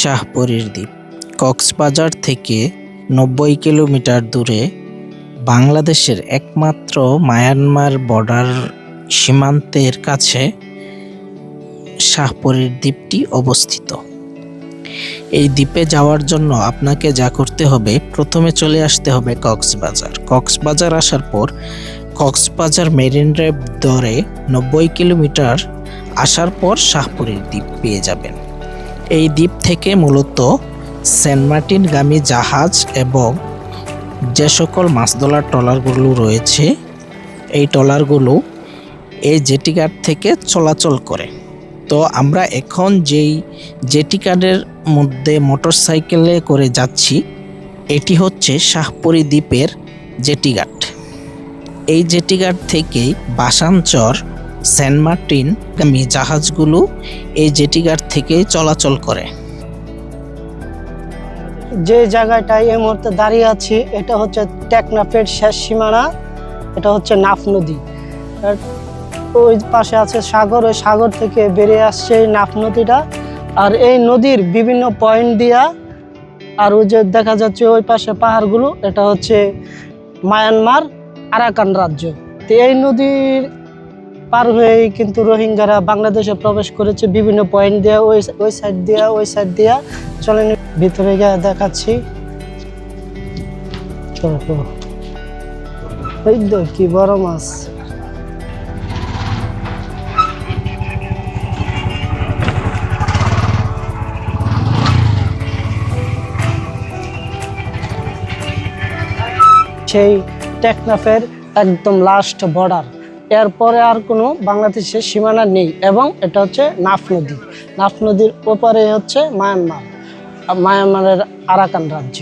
শাহপরীর দ্বীপ। কক্সবাজার থেকে নব্বই কিলোমিটার দূরে বাংলাদেশের একমাত্র মায়ানমার বর্ডার সীমান্তের কাছে শাহপরীর দ্বীপটি অবস্থিত। এই দ্বীপে যাওয়ার জন্য আপনাকে যা করতে হবে, প্রথমে চলে আসতে হবে কক্সবাজার। কক্সবাজার আসার পর কক্সবাজার মেরিন ড্রাইভ ধরে নব্বই কিলোমিটার আসার পর শাহপুরীর দ্বীপ পেয়ে যাবেন। এই দ্বীপ থেকে মূলত সেন্ট মার্টিনগামী জাহাজ এবং যে সকল মাছ ধরার ট্রলারগুলো রয়েছে, এই ট্রলারগুলো এই জেটিঘাট থেকে চলাচল করে। তো আমরা এখন যেই জেটিঘাটের মধ্যে মোটরসাইকেলে করে যাচ্ছি, এটি হচ্ছে শাহপুরী দ্বীপের জেটিঘাট এই জেটিঘাট থেকেই বাসানচর সেন্ট মার্টিন জাহাজগুলো এই জেটিঘাট থেকে চলাচল করে। যে জায়গাটায় এই মুহূর্তে দাঁড়িয়ে আছি, এটা হচ্ছে টেকনাফের শেষ সীমানা, এটা হচ্ছে নাফ নদী। ওই পাশে আছে সাগর, ওই সাগর থেকে বেরিয়ে আসছে এই নাফ নদীটা। আর এই নদীর বিভিন্ন পয়েন্ট দিয়া, আর ওই যে দেখা যাচ্ছে ওই পাশে পাহাড়গুলো, এটা হচ্ছে মায়ানমার, আরাকান রাজ্য। তো এই নদীর পার হয়েই কিন্তু রোহিঙ্গারা বাংলাদেশে প্রবেশ করেছে বিভিন্ন পয়েন্ট দিয়ে, ওই ওই সাইড দিয়া, ওই সাইড দিয়া। চলেন ভিতরে গিয়ে দেখাচ্ছি। কি বড় মাছ। সেই টেকনাফের একদম লাস্ট বর্ডার এরপরে আর কোনো বাংলাদেশের সীমানা নেই এবং এটা হচ্ছে নাফ নদী। নাফ নদীর ওপারে হচ্ছে মায়ানমার মায়ানমারের আরাকান রাজ্য।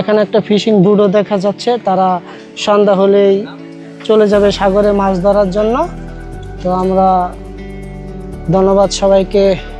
এখানে একটা ফিশিং বুটও দেখা যাচ্ছে, তারা সন্ধ্যা হলেই চলে যাবে সাগরে মাছ ধরার জন্য। তো আমরা ধন্যবাদ সবাইকে।